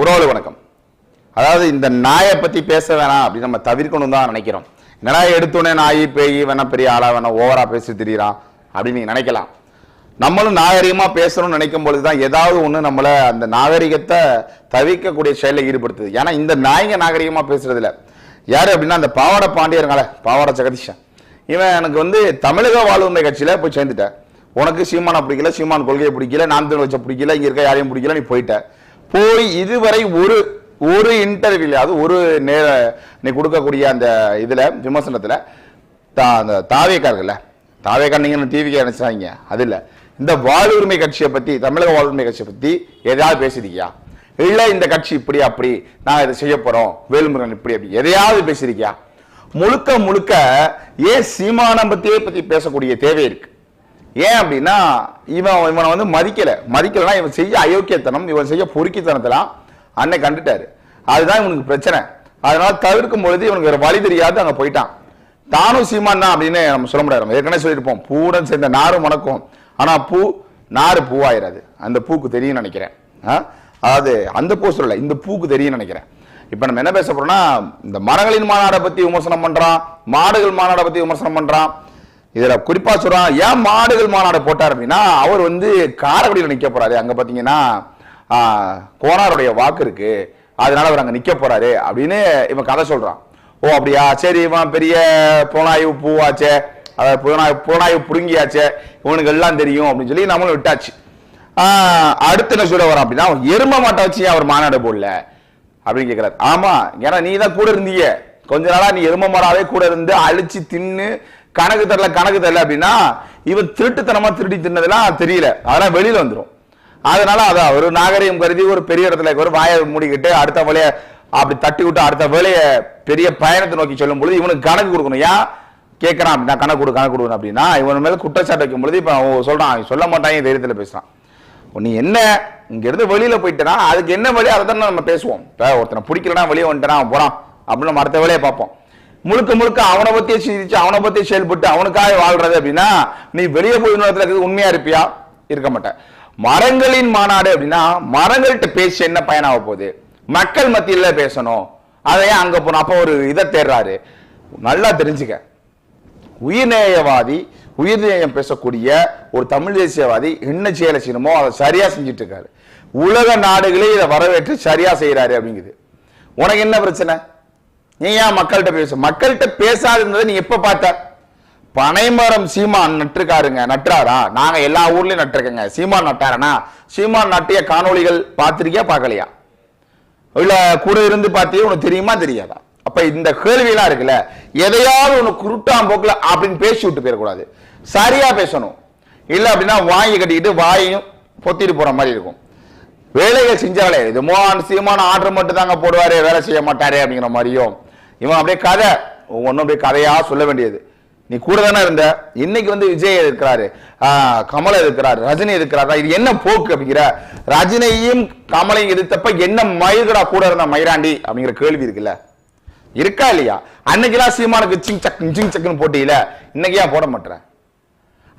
உறவுல வணக்கம். அதாவது இந்த நாயை பத்தி பேச வேணாம் அப்படின்னு நம்ம தவிர்க்கணும் தான் நினைக்கிறோம். என்னடா எடுத்தோடனே நாய் பேய் வேணா பெரிய ஆளா வேணா ஓவரா பேசி திரியிறான் அப்படின்னு நீங்க நினைக்கலாம். நம்மளும் நாகரிகமா பேசணும்னு நினைக்கும் பொழுது தான் ஏதாவது ஒண்ணு நம்மள அந்த நாகரிகத்தை தவிர்க்கக்கூடிய செயலில் ஈடுபடுத்துது. ஏன்னா இந்த நாய்ங்க நாகரிகமா பேசுறது இல்ல யாரு அப்படின்னா அந்த பாவாடை பாண்டியருங்கள பாவாடை ஜெகதீஷன். இவன் எனக்கு வந்து தமிழக வாழ்வுமை கட்சியில போய் சேர்ந்துட்டேன். உனக்கு சீமானை பிடிக்கல சீமான் கொள்கையை பிடிக்கல நான் தமிழ் வச்ச பிடிக்கல இங்க இருக்க யாரையும் பிடிக்கல நீ போயிட்ட. போய் இதுவரை ஒரு ஒரு இன்டர்வியூல அது ஒரு நேர நீ கொடுக்கக்கூடிய அந்த இதில் விமர்சனத்தில் தா- அந்த தாவேக்கார்கள்ல தாவேக்கா நீங்கள் டிவிக்கு நினச்சாங்க அது இல்லை. இந்த வாழ்வுரிமை கட்சியை பற்றி தமிழக வாழ்வுரிமை கட்சியை பற்றி எதையாவது பேசியிருக்கியா? இல்லை இந்த கட்சி இப்படி அப்படி நான் இதை செய்ய போகிறோம் வேலுமுருகன் இப்படி அப்படி எதையாவது பேசியிருக்கியா? முழுக்க முழுக்க ஏன் சீமானம் பற்றியே பற்றி பேசக்கூடிய தேவை இருக்குது ஏன் அப்படின்னா இவன் இவனை வந்து மதிக்கலை. மதிக்கலைன்னா இவன் செய்ய அயோக்கியத்தனம் இவன் செய்ய பொறுக்கித்தனத்தெல்லாம் அன்னை கண்டுட்டாரு. அதுதான் இவனுக்கு பிரச்சனை. அதனால தவிர்க்கும் பொழுது இவனுக்கு ஒரு வழி தெரியாது அங்கே போயிட்டான். தானும் சீமான் தான் அப்படின்னு நம்ம சொல்ல முடியாது. நம்ம ஏற்கனவே சொல்லியிருப்போம். பூடன் சேர்ந்த நாரும் மணக்கும் ஆனால் பூ நாறு பூவாயிராது. அந்த பூக்கு தெரியும் நினைக்கிறேன். அதாவது அந்த பூ சொல்லலை. இந்த பூக்கு தெரியும் நினைக்கிறேன். இப்போ நம்ம என்ன பேச போகிறோம்னா இந்த மரங்களின் மாநாடை பற்றி விமர்சனம் பண்ணுறான் மாடுகள் மாநாடை பற்றி விமர்சனம் பண்ணுறான் இதுல குறிப்பா சொல்றான் ஏன் மாடுகள் மாநாடு போட்டார் அப்படின்னா அவர் வந்து காரைக்குடியில் நிக்க போறாரு. அங்க பாத்தீங்கன்னா கோனாருடைய வாக்கு இருக்கு. அதனால அவர் அங்க நிக்க போறாரு அப்படின்னு இவன் கதை சொல்றான். ஓ அப்படியா? சரி இவன் பெரிய புலனாய்வு பூவாச்சே. அதாவது புலனாய்வு புலனாய்வு புடுங்கியாச்சே. இவனுக்கு எல்லாம் தெரியும் அப்படின்னு சொல்லி நம்மளும் விட்டாச்சு. அடுத்த அடுத்து என்ன சொல்ல வரான் அப்படின்னா எரும மாட்டை வச்சு ஏன் அவர் மாநாடு போடல? அப்படின்னு கேட்கிறாரு ஆமா ஏன்னா நீ தான் கூட இருந்தீங்க கொஞ்ச நாளா நீ எரும மாடாவே கூட இருந்து அழிச்சு தின்னு கணக்கு தரல கணக்கு தரல அப்படின்னா இவன் திருட்டுத்தனமா திருடி தின்னதெல்லாம் தெரியல. அதெல்லாம் வெளியில வந்துடும் அதனால அதான் ஒரு நாகரிகம் கருதி ஒரு பெரிய இடத்துல ஒரு வாயை மூடிக்கிட்டு அடுத்த வேலையை அப்படி தட்டி விட்டு அடுத்த வேலையை பெரிய பயணத்தை நோக்கி சொல்லும் பொழுது இவனுக்கு கணக்கு கொடுக்கணும். ஏன்? கேட்கறான் அப்படின்னா கணக்கு கொடு கணக்கு கொடுக்கணும் அப்படின்னா இவன் மேல குற்றச்சாட்டு வைக்கும் பொழுது இப்ப அவன் சொல்றான் அவன் சொல்ல மாட்டான் தைரியத்தில் பேசுறான். நீ என்ன? இங்க இருந்து வெளியில போயிட்டனா அதுக்கு என்ன வழி? அதை தானே நம்ம பேசுவோம். இப்ப ஒருத்தனை பிடிக்கலனா வெளியே வந்துட்டான் போகிறான் போறான். அப்படின்னு நம்ம அடுத்த வேலையை பார்ப்போம். முழுக்க முழுக்க அவனை பத்தியே சிந்திச்சு அவனை பத்தியே செயல்பட்டு அவனுக்காக வாழ்றது அப்படின்னா நீ வெளியே போய் நேரத்தில் இருக்கிறது உண்மையா இருப்பியா? இருக்க மாட்ட. மரங்களின் மாநாடு அப்படின்னா மரங்கள்கிட்ட பேசி என்ன பயனாக போகுது? மக்கள் மத்தியில் பேசணும். அதையே அங்கே அங்க போனோம் அப்போ ஒரு இதை தேடுறாரு. நல்லா தெரிஞ்சுக்க. உயிர்நேயவாதி உயிர்நேயம் பேசக்கூடிய ஒரு தமிழ் தேசியவாதி என்ன செயலை செய்யணுமோ அதை சரியா செஞ்சுட்டு இருக்காரு உலக நாடுகளே இதை வரவேற்று சரியா செய்யறாரு அப்படிங்குது. உனக்கு என்ன பிரச்சனை? நீ ஏன் மக்கள்கிட்ட பேச. மக்கள்கிட்ட பேசாதுன்றதை நீ எப்ப பார்த்த? பனைமரம் சீமான் நட்டுருக்காருங்க நட்டுறாரா நாங்க எல்லா ஊர்லயும் நட்டுருக்கோங்க சீமான் நட்டாரனா? சீமான் நட்டிய காணொளிகள் பார்த்திருக்கியா பார்க்கலையா? இல்ல கூட இருந்து பார்த்தியே உனக்கு தெரியுமா தெரியாதா? அப்ப இந்த கேள்வியெல்லாம் இருக்குல்ல? எதையாவது உனக்கு குருட்டாம் போக்கில் அப்படின்னு பேசி விட்டு போயிடக்கூடாது. சரியா பேசணும். இல்ல அப்படின்னா வாங்கி கட்டிக்கிட்டு வாயையும் பொத்திட்டு போற மாதிரி இருக்கும். வேலைகள் செஞ்சாலே இது மோகன் சீமான ஆர்டர் மட்டும் தாங்க போடுவாரே வேலை செய்ய மாட்டாரு அப்படிங்கிற மாதிரியும். இவன் அப்படியே கதை. ஒவ்வொன்றும் அப்படியே கதையாக சொல்ல வேண்டியது. நீ கூட தானே இருந்த. இன்னைக்கு வந்து விஜய் இருக்கிறாரு. கமலை இருக்கிறாரு. ரஜினி இருக்கிறாரா? இது என்ன போக்கு அப்படிங்கிற? ரஜினியையும் கமலையும் எதிர்த்தப்ப என்ன மயில்கடா கூட இருந்த மயிராண்டி அப்படிங்கிற கேள்வி இருக்குல்ல. இருக்கா இல்லையா? அன்னைக்கெல்லாம் சீமானுக்கு சிங் சக் சிங் சக்குன்னு போட்டியில. இன்னைக்கு ஏன் போட மாட்டேற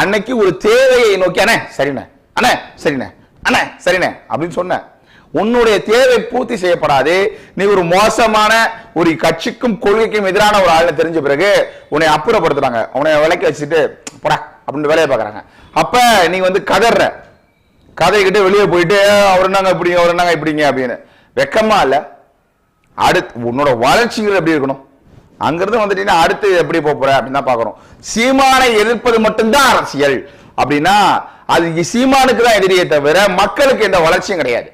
அன்னைக்கு ஒரு தேவையை நோக்கி அண்ணே சரிண்ணே அண்ணே சரிண்ணே அண்ணே சரிண்ணே அப்படின்னு சொன்னேன். உன்னுடைய தேவை பூர்த்தி செய்யப்படாது. நீ ஒரு மோசமான ஒரு கட்சிக்கும் கொள்கைக்கும் எதிரான ஒரு ஆளை தெரிஞ்ச பிறகு உன்னை அப்புறப்படுத்துறாங்க. உன்னை விலைக்கு வச்சுட்டு போடா அப்படின்னு வேலையை பார்க்குறாங்க. அப்ப நீ வந்து கதற கதைக்கிட்டு வெளியே போயிட்டு அவர் என்னங்க இப்படிங்க அவர் என்னங்க இப்படிங்க? அப்படின்னு. வெக்கமா இல்ல. அடுத்து உன்னோட வளர்ச்சிகள் எப்படி இருக்கணும்? அங்கிருந்து வந்துட்டீங்கன்னா அடுத்து எப்படி போக போற அப்படின்னு தான் பாக்குறோம் சீமானை எதிர்ப்பது மட்டும்தான் அரசியல். அப்படின்னா அது சீமானுக்கு தான் எதிரியே தவிர மக்களுக்கு எந்த வளர்ச்சியும் கிடையாது.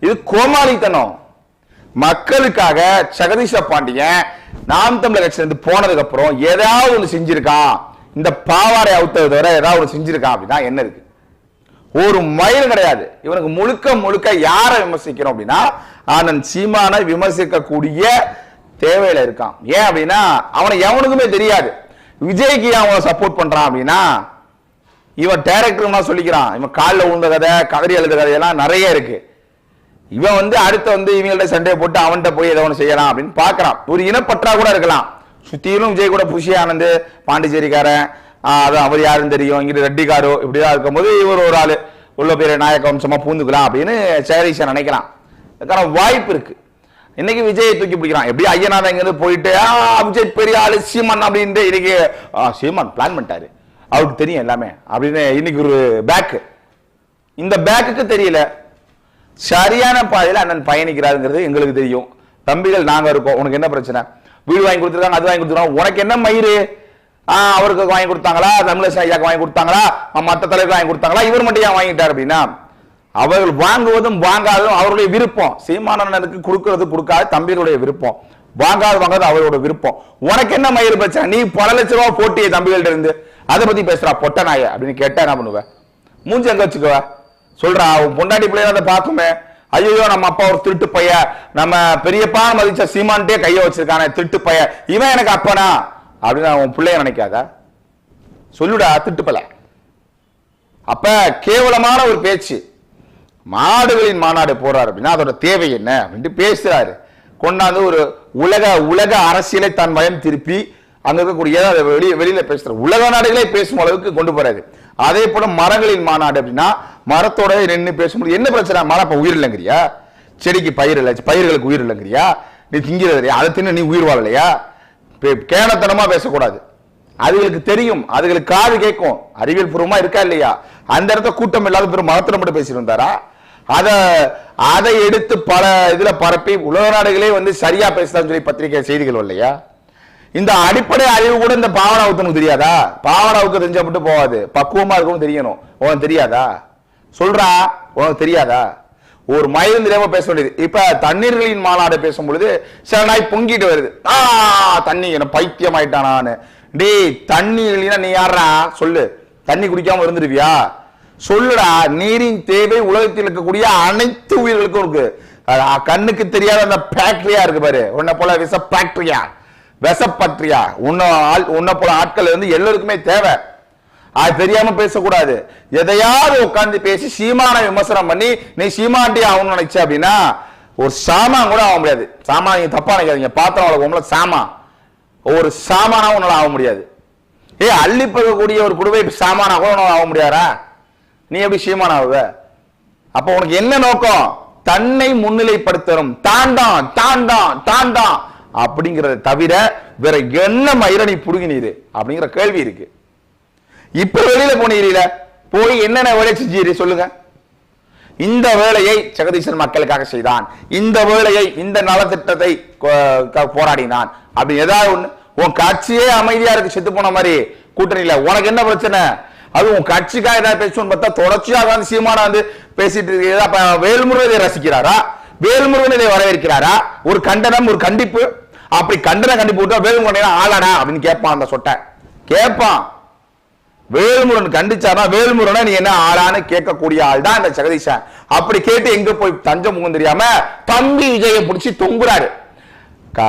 இது கோமாளித்தனம். மக்களுக்காக ஜெகதீஷ பாண்டியன் நாம் தமிழர் கட்சியில இருந்து போனதுக்கு அப்புறம் ஏதாவது ஒண்ணு செஞ்சிருக்கான் இந்த பாவாடை அவுத்தது தவிர ஏதாவது ஒண்ணு செஞ்சிருக்கான் அப்படின்னா என்ன இருக்கு? ஒரு மயில் கிடையாது. இவனுக்கு முழுக்க முழுக்க யாரை விமர்சிக்கிறோம் அப்படின்னா ஆனந்த் சீமானை விமர்சிக்கக்கூடிய தேவையில இருக்கான். ஏன் அப்படின்னா அவனை எவனுக்குமே தெரியாது. விஜய்க்கு அவனை சப்போர்ட் பண்றான் அப்படின்னா இவன் டேரக்டர் சொல்லிக்கிறான். இவன் காலில் உழுந்த கதை கதறி எழுத கதையெல்லாம் நிறைய இருக்கு. இவன் வந்து அடுத்து வந்து இவங்கள்ட்ட சண்டையை போட்டு அவன்கிட்ட போய் ஏதோ ஒன்று செய்யலாம் அப்படின்னு பார்க்குறான். ஒரு இனப்பற்றா கூட இருக்கலாம். சுத்தியிலும் விஜய் கூட புஷி ஆனந்த் பாண்டிச்சேரிக்காரன் அது அவர் யாருன்னு தெரியும். இங்கிட்டு ரெட்டிக்காரோ இப்படிதான் இருக்கும்போது இவர் ஒரு ஆள். உள்ள பேர் நாயக்க வம்சமாக பூந்துக்கலாம் அப்படின்னு சேரீசன் நினைக்கலாம் அதுக்கான வாய்ப்பு இருக்கு. இன்னைக்கு விஜயை தூக்கி பிடிக்கிறான். எப்படி ஐயனார் இங்கேருந்து போயிட்டு விஜய் பெரிய ஆளு சீமான் அப்படின்ட்டு இன்னைக்கு சீமான் பிளான் பண்ணிட்டாரு. அவருக்கு தெரியும் எல்லாமே அப்படின்னு இன்னைக்கு ஒரு பேக்கு இந்த பேக்குக்கு தெரியல. சரியான பாதையில் அண்ணன் பயணிக்கிறாருங்கிறது எங்களுக்கு தெரியும். தம்பிகள் நாங்கள் இருக்கோம். உனக்கு என்ன பிரச்சனை? வீடு வாங்கி கொடுத்துருக்காங்க அது வாங்கி கொடுத்துருக்காங்க. உனக்கு என்ன மயிறு? ஆ, அவருக்கு வாங்கி கொடுத்தாங்களா? தமிழரசன் ஐயாக்கு வாங்கி கொடுத்தாங்களா? மற்ற மத்த தலைவருக்கு வாங்கி கொடுத்தாங்களா? இவர் மட்டும் ஏன் வாங்கிட்டார் அப்படின்னா அவர்கள் வாங்குவதும் வாங்காததும் அவருடைய விருப்பம். சீமானனுக்கு கொடுக்கறது கொடுக்காது தம்பிகளுடைய விருப்பம். வாங்காது வாங்காது அவரோட விருப்பம். உனக்கு என்ன மயிறு பிரச்சனை? நீ பல லட்ச ரூபா போட்டிய தம்பிகள்ட்ட இருந்து. அதை பத்தி பேசுறா பொட்டநாய அப்படின்னு கேட்டா என்ன பண்ணுவ? மூஞ்சி எங்க வச்சுக்குவேன் சொல்றா அவன் பொண்டாட்டி பிள்ளைய அதை பார்க்குமே. ஐயோ நம்ம அப்பா ஒரு திருட்டு பைய. நம்ம பெரியப்பா மதிச்ச சீமான்ட்டே கையை வச்சிருக்கானே திருட்டு பைய. இவன் எனக்கு அப்பனா? அப்படின்னு உன் பிள்ளைய நினைக்காத. சொல்லுடா திருட்டு பல அப்ப கேவலமான ஒரு பேச்சு. மாடுகளின் மாநாடு போறாரு அப்படின்னா அதோட தேவை என்ன அப்படின்ட்டு பேசுறாரு. கொண்டாந்து ஒரு உலக உலக அரசியலை தன் மயம் திருப்பி அங்க இருக்கக்கூடிய அதை வெளிய வெளியில பேசுற உலக நாடுகளே பேசும் அளவுக்கு கொண்டு போறாரு. அதே போல மரங்களின் மாநாடு அப்படின்னா மரத்தோட நின்று பேசும்போது என்ன பிரச்சனை? மழை இப்போ உயிர் இல்லைங்கிறியா? செடிக்கு பயிர் இல்லை பயிர்களுக்கு உயிர் இல்லைங்கிறியா? நீ திங்கிறது அதை தின்னு நீ உயிர் வாழலையா? பே- கேணத்தனமா பேசக்கூடாது. அதுகளுக்கு தெரியும் அதுகளுக்கு காது கேட்கும். அறிவியல் பூர்வமாக இருக்கா இல்லையா? அந்த இடத்த கூட்டம் இல்லாத பெரும் மரத்தில் மட்டும் பேசியிருந்தாரா? அதை அதை எடுத்து பல இதில் பரப்பி உலக நாடுகளே வந்து சரியாக பேசுதான்னு சொல்லி பத்திரிகை செய்திகள் இல்லையா இந்த அடிப்படை அறிவு கூட இந்த பாவனாவுக்கு தெரியாதா? பாவனாவுக்கு தெரிஞ்சா மட்டும் போகாது. பக்குவமாக இருக்கவும் தெரியணும். உனக்கு தெரியாதா? சொல்றா? உனக்கு தெரியாதா? ஒரு மயிலும் தெரியாம பேச வேண்டியது. இப்ப தண்ணீர்களின் மாநாடு பேசும் பொழுது சில நாய் பொங்கிட்டு வருது. ஆ தண்ணி என்ன பைத்தியம் ஆயிட்டானான்னு டேய் தண்ணி இல்லைன்னா நீ யாரா சொல்லு. தண்ணி குடிக்காம இருந்துருவியா? சொல்லுடா நீரின் தேவை உலகத்தில் இருக்கக்கூடிய அனைத்து உயிர்களுக்கும் இருக்கு. கண்ணுக்கு தெரியாத அந்த ஃபேக்டரியா இருக்கு பாரு. உன்னை போல விச ஃபேக்டரியா விசப்பற்றியா உன்ன ஆள் உன்னை போல ஆட்கள் வந்து எல்லோருக்குமே தேவை. அது தெரியாம பேசக்கூடாது. எதையாவது உட்காந்து பேசி சீமான விமர்சனம் பண்ணி நீ சீமாண்டி ஆகணும்னு நினைச்ச அப்படின்னா ஒரு சாமான் கூட ஆக முடியாது. சாமான் நீங்க தப்பா நினைக்காதீங்க. பாத்திரம் வளர்க்கும்ல சாமான். ஒரு சாமானா உன்னால ஆக முடியாது. ஏ அள்ளி பறக்கக்கூடிய ஒரு குடுவை சாமானா கூட உன்னால ஆக முடியாதா? நீ எப்படி சீமான் ஆகுவ? அப்ப உனக்கு என்ன நோக்கம்? தன்னை முன்னிலைப்படுத்தணும். தாண்டான் தாண்டான் தாண்டான் அப்படிங்கறத தவிர வேற என்ன மயிரணி புடுங்கினீரு? அப்படிங்கிற கேள்வி இருக்கு. இப்ப வெளியில போனீங்கள போய் என்னென்ன வேலை செஞ்சீரு சொல்லுங்க. இந்த வேலையை ஜெகதீசன் மக்களுக்காக செய்தான். இந்த வேலையை இந்த நலத்திட்டத்தை போராடினான். அப்படி ஏதாவது ஒண்ணு உன் கட்சியே அமைதியா இருக்கு செத்து போன மாதிரி. கூட்டணியில உனக்கு என்ன பிரச்சனை? அது உன் கட்சிக்காக ஏதாவது பேசணும்னு பார்த்தா தொடர்ச்சியாக வந்து சீமான வந்து பேசிட்டு இருக்கிறது அப்ப வேல்முருகன் ரசிக்கிறாரா? வேல்முருகன் இதை வரவேற்கிறாரா? ஒரு கண்டனம் ஒரு கண்டிப்பு. அப்படி கண்டன கண்டிப்பு விட்டா வேல்முருகனை ஆளாடா அப்படின்னு கேட்பான் அந்த சொட்டை. கேட்பான். வேல்முருகன் கண்டிச்சானா வேல்முருகனை நீ என்ன ஆளான்னு கேட்கக்கூடிய ஆள் தான் இந்த ஜெகதீஷன் அப்படி கேட்டு எங்க போய் தஞ்சம் முகம் தெரியாம தம்பி விஜயை பிடிச்சி தொங்குறாரு.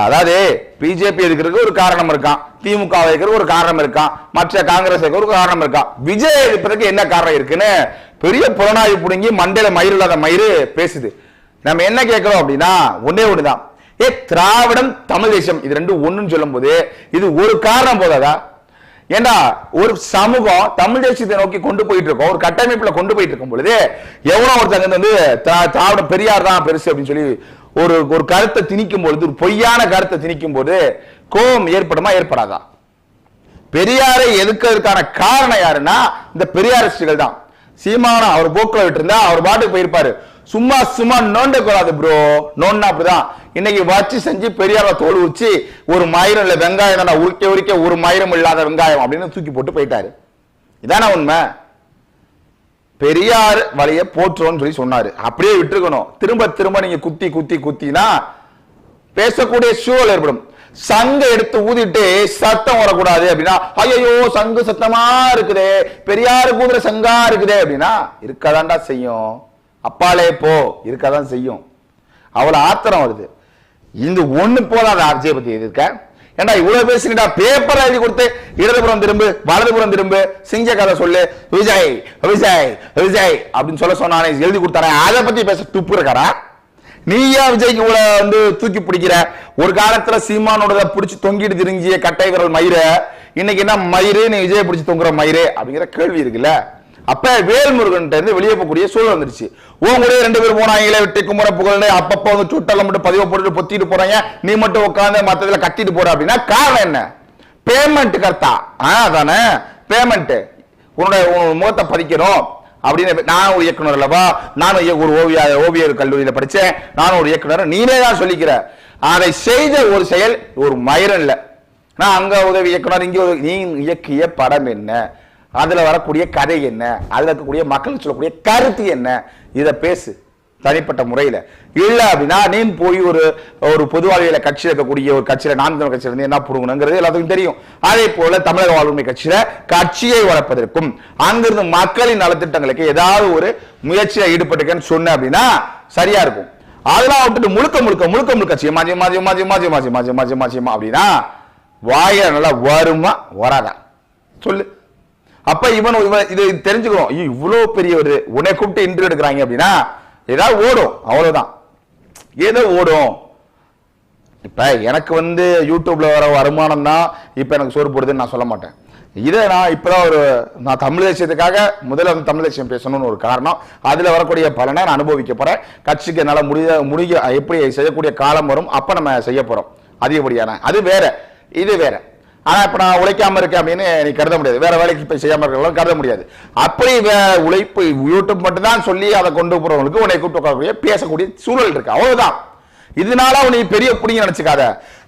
அதாவது பிஜேபி இருக்கிறதுக்கு ஒரு காரணம் இருக்கான் திமுக இருக்கிறதுக்கு ஒரு காரணம் இருக்கான் மற்ற காங்கிரஸ் ஒரு காரணம் இருக்கான் விஜய் இருப்பதற்கு என்ன காரணம் இருக்குன்னு பெரிய புலனாய்வு புடுங்கி மண்டையில மயிர் இல்லாத மயிறு பேசுது. நம்ம என்ன கேட்கிறோம் அப்படின்னா ஒன்னே ஒண்ணுதான். ஏ திராவிடம் தமிழ் தேசம் இது ரெண்டும் ஒண்ணுன்னு சொல்லும் போது இது ஒரு காரணம் போதாதா? ஏண்டா ஒரு சமூகம் தமிழ் தேசியத்தை நோக்கி கொண்டு போயிட்டு இருக்கோம் ஒரு கட்டமைப்புல கொண்டு போயிட்டு இருக்கும் பொழுது எவ்வளோ ஒருத்தங்க வந்து திராவிட பெரியார் தான் பெருசு அப்படின்னு சொல்லி ஒரு ஒரு கருத்தை திணிக்கும் பொழுது ஒரு பொய்யான கருத்தை திணிக்கும் போது கோபம் ஏற்படுமா ஏற்படாதா? பெரியாரை எதுக்கிறதுக்கான காரணம் யாருன்னா இந்த பெரியாரிஸ்டுகள் தான். சீமான அவர் போக்குல விட்டு இருந்தா அவர் பாட்டுக்கு போயிருப்பாரு. சும்மா சும்மா நோண்ட கூடாது ப்ரோ நோண்டா அப்படிதான். இன்னைக்கு வச்சு செஞ்சு பெரியார தோல் உரிச்சு ஒரு மயிரம் இல்ல வெங்காயம் தானே உரிக்க உரிக்க ஒரு மயிரம் இல்லாத வெங்காயம் அப்படின்னு தூக்கி போட்டு போயிட்டாரு. இதானே உண்மை? பெரியார் வழிய போற்றுவோம்னு சொல்லி சொன்னாரு. அப்படியே விட்டுருக்கணும். திரும்ப திரும்ப நீங்க குத்தி குத்தி குத்தினா பேசக்கூடிய சூழல் ஏற்படும். சங்க எடுத்து ஊதிட்டு சத்தம் வரக்கூடாது அப்படின்னா ஐயோ சங்கு சத்தமா இருக்குதே. பெரியாரு கூதுற சங்கா இருக்குதே அப்படின்னா இருக்கதான்டா செய்யும். அப்பாலே போ இருக்கதான் செய்யும். அவ்வளோ ஆத்திரம் வருது. இந்த ஒண்ணு போதாத ஆர்ஜியை பற்றி இருக்க ஏண்டா இவ்வளவு பேசுறீடா பேப்பர் எழுதி கொடுத்து இடதுபுறம் திரும்பு வலதுபுறம் திரும்பு சிங்க கதை சொல்லு விஜய் விஜய் விஜய் அப்படின்னு சொல்ல சொன்னானே எழுதி கொடுத்தாரே அதை பத்தி பேச துப்பு இருக்காரா? நீ ஏன் விஜய்க்கு இவ்வளவு வந்து தூக்கி பிடிக்கிற? ஒரு காலத்துல சீமானோட பிடிச்சி தொங்கிட்டு திரிஞ்சிய கட்டை விரல் மயிர இன்னைக்கு என்ன மயிறு நீ விஜய் பிடிச்சி தொங்குற மயிறு அப்படிங்கிற கேள்வி இருக்குல்ல? அப்ப வேல்முருகன் இருந்து வெளியே போகக்கூடிய சூழல் வந்துருச்சு. உன் கூட ரெண்டு பேரும் போனாங்களே வெட்டி குமர புகழ்னு அப்பப்ப வந்து சுட்டெல்லாம் மட்டும் பதிவு போட்டுட்டு பொத்திட்டு போறாங்க. நீ மட்டும் உட்காந்து மத்ததுல கத்திட்டு போற அப்படின்னா காரணம் என்ன? பேமெண்ட் கர்த்தா. ஆ அதானே? பேமெண்ட் உன்னுடைய உன் முகத்தை பதிக்கணும். அப்படின்னு நான் ஒரு இயக்குனர் அல்லவா? நானும் ஒரு ஓவிய ஓவியர் கல்லூரியில படிச்சேன். நானும் ஒரு இயக்குனர் நீனே தான் சொல்லிக்கிற. அதை செய்த ஒரு செயல் ஒரு மயிரம் இல்லை. நான் அங்க உதவி இயக்குனர் இங்கே நீ இயக்கிய படம் என்ன? அதுல வரக்கூடிய கதை என்ன அதுல இருக்கக்கூடிய மக்கள் சொல்லக்கூடிய கருத்து என்ன இதை பேசு தனிப்பட்ட முறையில இல்லை அப்படின்னா நீ போய் ஒரு ஒரு பொதுவாளியில் வாழ்வியல கட்சியில் இருக்கக்கூடிய ஒரு கட்சியில நாம் தமிழர் கட்சியில இருந்து என்ன புடுங்கணுங்கிறது எல்லாத்துக்கும் தெரியும் அதே போல தமிழக வாழ்வுமை கட்சியில கட்சியை வளர்ப்பதற்கும் அங்கிருந்து மக்களின் நலத்திட்டங்களுக்கு ஏதாவது ஒரு முயற்சியில் ஈடுபட்டுக்கன்னு சொன்ன அப்படின்னா சரியா இருக்கும் அதெல்லாம் விட்டுட்டு முழுக்க முழுக்க முழுக்க முழுக்க மாஜி மாஜி மாஜி மாஜி மாஜி மாஜி மாஜி சியமா சியமா அப்படின்னா வாயில நல்லா வருமா வராதா சொல்லு அப்ப இவன் இவன் இது தெரிஞ்சுக்கிறோம் இவ்வளவு பெரிய ஒரு உன்னை கூப்பிட்டு இன்டர்வியூ எடுக்கிறாங்க அப்படின்னா ஏதாவது ஓடும். அவ்வளவுதான். ஏதோ ஓடும்? இப்ப எனக்கு வந்து யூடியூப்ல வர வருமானம் தான் இப்ப எனக்கு சோறு போடுதுன்னு நான் சொல்ல மாட்டேன். இதை நான் இப்பதான் ஒரு நான் தமிழ் தேசியத்துக்காக முதல்ல வந்து தமிழ் தேசியம் பேசணும்னு ஒரு காரணம். அதுல வரக்கூடிய பலனை நான் அனுபவிக்க போறேன். கட்சிக்கு என்னால் முடிய முடிய எப்படி செய்யக்கூடிய காலம் வரும் அப்ப நம்ம செய்ய போறோம். அதிகப்படியான. அது வேற. இது வேற. ஆனா இப்போ நான் உழைக்காம இருக்கேன் அப்படின்னு நீ கருத முடியாது. வேற வேலைக்கு போய் செய்யாம இருக்கலாம் கருத முடியாது. அப்படி உழைப்பு யூடியூப் மட்டும் தான் சொல்லி அதை கொண்டு போகிறவங்களுக்கு உன்னை கூப்பிட்டு உட்காரக்கூடிய பேசக்கூடிய சூழல் இருக்கு. அவ்வளோதான் இதனால உன்னை பெரிய பிடிங்க நினச்சிக்காத.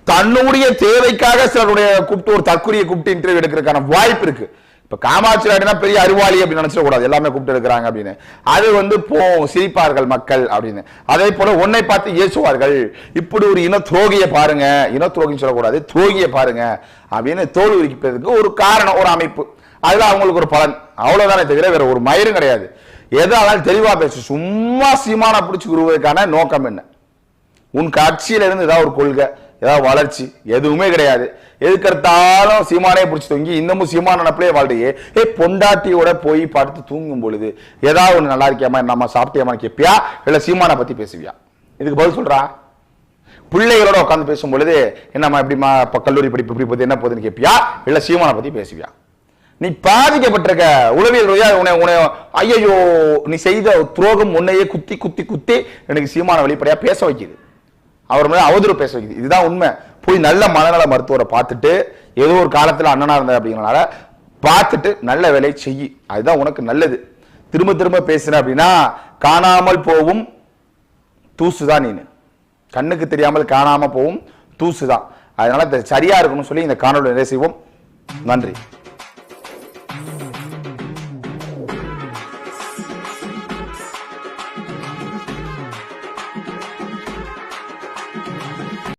தன்னுடைய தேவைக்காக சிலருடைய கூப்பிட்டு ஒரு தற்கொலையை கூப்பிட்டு இன்டர்வியூ எடுக்கிறதுக்கான வாய்ப்பு இருக்கு. இப்போ காமாட்சி நாயுடுனா பெரிய அறிவாளி அப்படின்னு நினச்சிடக்கூடாது எல்லாமே கூப்பிட்டு இருக்கிறாங்க அப்படின்னு. அது வந்து போ சிரிப்பார்கள் மக்கள் அப்படின்னு. அதே போல உன்னை பார்த்து ஏசுவார்கள். இப்படி ஒரு இன துரோகியை பாருங்க. இன துரோகின்னு சொல்லக்கூடாது. துரோகியை பாருங்க. அப்படின்னு தோல் உரிப்பதற்கு ஒரு காரணம் ஒரு அமைப்பு. அதில் அவங்களுக்கு ஒரு பலன். அவ்வளோதானே தவிர வேற ஒரு மயிரும் கிடையாது. எதாலும் தெளிவாக பேசு. சும்மா சீமானா பிடிச்சி குருவதற்கான நோக்கம் என்ன? உன் கட்சியிலிருந்து ஏதாவது ஒரு கொள்கை. ஏதாவது வளர்ச்சி எதுவுமே கிடையாது. எதுக்கெடுத்தாலும் சீமானே பிடிச்சி தொங்கி இன்னமும் சீமான நினப்பிலே வாழ்றியே. ஏ பொண்டாட்டியோட போய் பார்த்து தூங்கும் பொழுது ஏதாவது ஒன்று நல்லா இருக்கியாமா நம்ம சாப்பிட்டியாமா கேட்பியா இல்லை சீமானை பத்தி பேசுவியா? இதுக்கு பதில் சொல்றா? பிள்ளைகளோட உட்காந்து பேசும் பொழுது என்னம்மா எப்படிமா இப்போ கல்லூரி படிப்பு இப்படி போகுது என்ன போகுதுன்னு கேட்பியா இல்லை சீமானை பத்தி பேசுவியா? நீ பாதிக்கப்பட்டிருக்க. உளவியல் ரீதியா உன்னை உன்னை ஐயோ நீ செய்த துரோகம் உன்னையே குத்தி குத்தி குத்தி எனக்கு சீமான வெளிப்படையா பேச வைக்குது. அவர் மேலே அவதூறு பேச வைக்குது. இதுதான் உண்மை. போய் நல்ல மனநல மருத்துவரை பார்த்துட்டு ஏதோ ஒரு காலத்தில் அண்ணனாக இருந்தார் அப்படிங்கிறனால பார்த்துட்டு நல்ல வேலையை செய்யி. அதுதான் உனக்கு நல்லது. திரும்ப திரும்ப பேசுன அப்படின்னா காணாமல் போவும் தூசுதான் நீனு. கண்ணுக்கு தெரியாமல் காணாமல் போவும் தூசுதான் அதனால அதனால் சரியா இருக்கணும்னு சொல்லி இந்த காணொலி நிறைய செய்வோம். நன்றி.